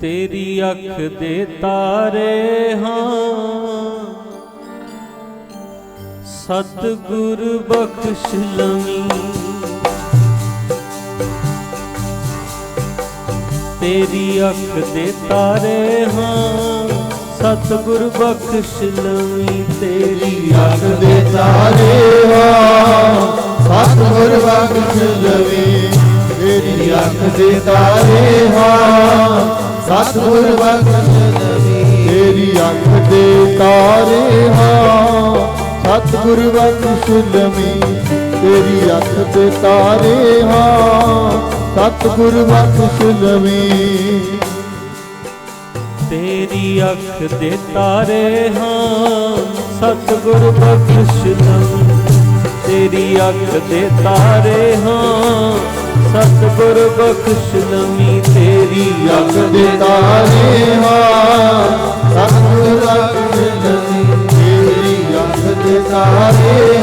ਤੇਰੀ ਅੱਖ ਦੇ ਤਾਰੇ ਹਾਂ। ਸਤਿਗੁਰ ਬਖਸ਼ ਲਵੀਂ। ਤੇਰੀ ਅੱਖ ਦੇ ਤਾਰੇ ਹਾਂ। ਸਤਿਗੁਰ ਬਖਸ਼ ਲਵੀਂ ਤੇਰੀ ਅੱਖ ਦੇ ਤਾਰੇ ਹਾਂ। ਸਤਿਗੁਰ ਬਖਸ਼ ਲਵੇ ਤੇਰੀ ਅੱਖ ਦੇ ਤਾਰੇ ਸਤਿਗੁਰ ਬਖਸ਼ ਲਵੇ ਤੇਰੀ ਅੱਖ ਦੇ ਤਾਰੇ ਹਾਂ, ਸਤਿਗੁਰ ਬਖਸ਼ ਲਵੇ ਤੇਰੀ ਅੱਖ ਦੇ ਤਾਰੇ ਹਾਂ, ਸਤਿਗੁਰ ਬਖਸ਼ ਲਵੇ ਤੇਰੀ ਅੱਖ ਦੇ ਤਾਰੇ ਹਾਂ, ਸਤਿਗੁਰ ਬਖਸ਼ ਲਵੀਂ ਤੇਰੀ ਅੱਖ ਦੇ ਤਾਰੇ ਹਾਂ ਸਤਿਗੁਰ ਬਖਸ਼ ਲਵੀਂ ਤੇਰੀ ਅੱਖ ਦੇ ਤਾਰੇ ਹਾਂ ਸਤਿਗੁਰ ਬਖਸ਼ ਲਵੇ ਤੇਰੀ ਅੱਖ ਦੇ ਤਾਰੇ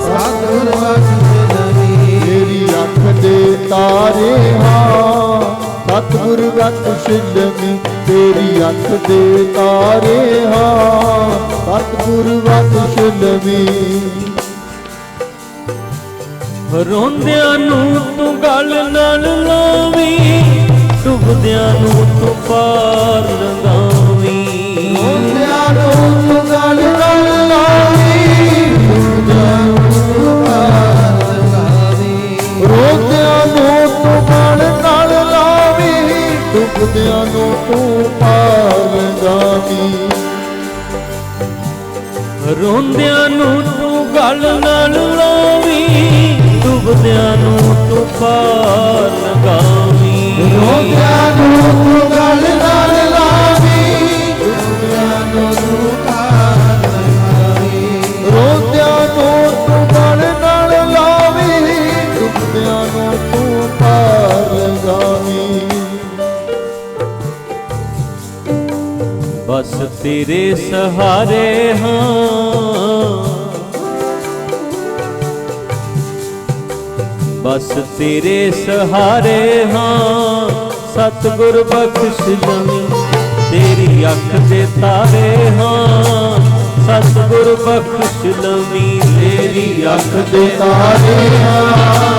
ਸਤਿਗੁਰ ਬਖਸ਼ ਲਵੇ ਤੇਰੀ ਅੱਖ ਦੇ ਤਾਰੇ ਹਾਂ ਸਤਿਗੁਰ ਬਖਸ਼ ਲਵੇ ਤੇਰੀ ਅੱਖ ਦੇ ਤਾਰੇ ਹਾਂ ਸਤਿਗੁਰ ਬਖਸ਼ ਲਵੇ ਰੋਂਦਿਆਂ ਨੂੰ ਤੂੰ ਗੱਲ ਨਾਲ ਲਾਵੀਂ ਡੁੱਬਦਿਆਂ ਨੂੰ ਤੂੰ ਪਾਰ ਲੰਘਾਵੀਂ। ਮੁੰਡਿਆਂ ਨੂੰ ਤੂੰ ਗੱਲ ਨਾਲ ਲਾਵੀ ਮੁੰਡਿਆਂ ਨੂੰ ਪਾਰ ਲਗਾਵੀ ਰੋਂਦਿਆਂ ਨੂੰ ਤੂੰ ਗੱਲ ਨਾਲ ਲਾਵੀ ਡੁੱਬਦਿਆਂ ਨੂੰ ਤੂੰ ਪਾਰ ਲਗਾਵੀ ਰੋਂਦਿਆਂ ਨੂੰ ਤੂੰ ਗੱਲ ਨਾਲ ਲਾਵੀਂ ਡੁੱਬਦਿਆਂ ਨੂੰ ਤੂੰ ਪਾਰ ਲਗਾਵੀਂ ਰੋਂਦਿਆਂ ਨੂੰ ਤੂੰ ਗੱਲ ਨਾਲ ਲਾਵੀ। ਡੁੱਬਦਿਆਂ ਨੂੰ ਤੂੰ ਪਾਰ ਲਗਾਵੀ ਰੋਂਦਿਆਂ ਨੂੰ ਤੂੰ ਗੱਲ ਨਾਲ ਲਾਵੀ। ਡੁੱਬਦਿਆਂ ਨੂੰ ਤੂੰ ਪਾਰ ਲਗਾਵੀ ਬਸ ਤੇਰੇ ਸਹਾਰੇ ਹਾਂ। ਬਸ ਤੇਰੇ ਸਹਾਰੇ ਹਾਂ। ਸਤਿਗੁਰ ਬਖਸ਼ ਲਵੀਂ ਤੇਰੀ ਅੱਖ ਦੇ ਤਾਰੇ ਹਾਂ। ਸਤਿਗੁਰ ਬਖਸ਼ ਲਵੀਂ ਤੇਰੀ ਅੱਖ ਦੇ ਤਾਰੇ ਹਾਂ।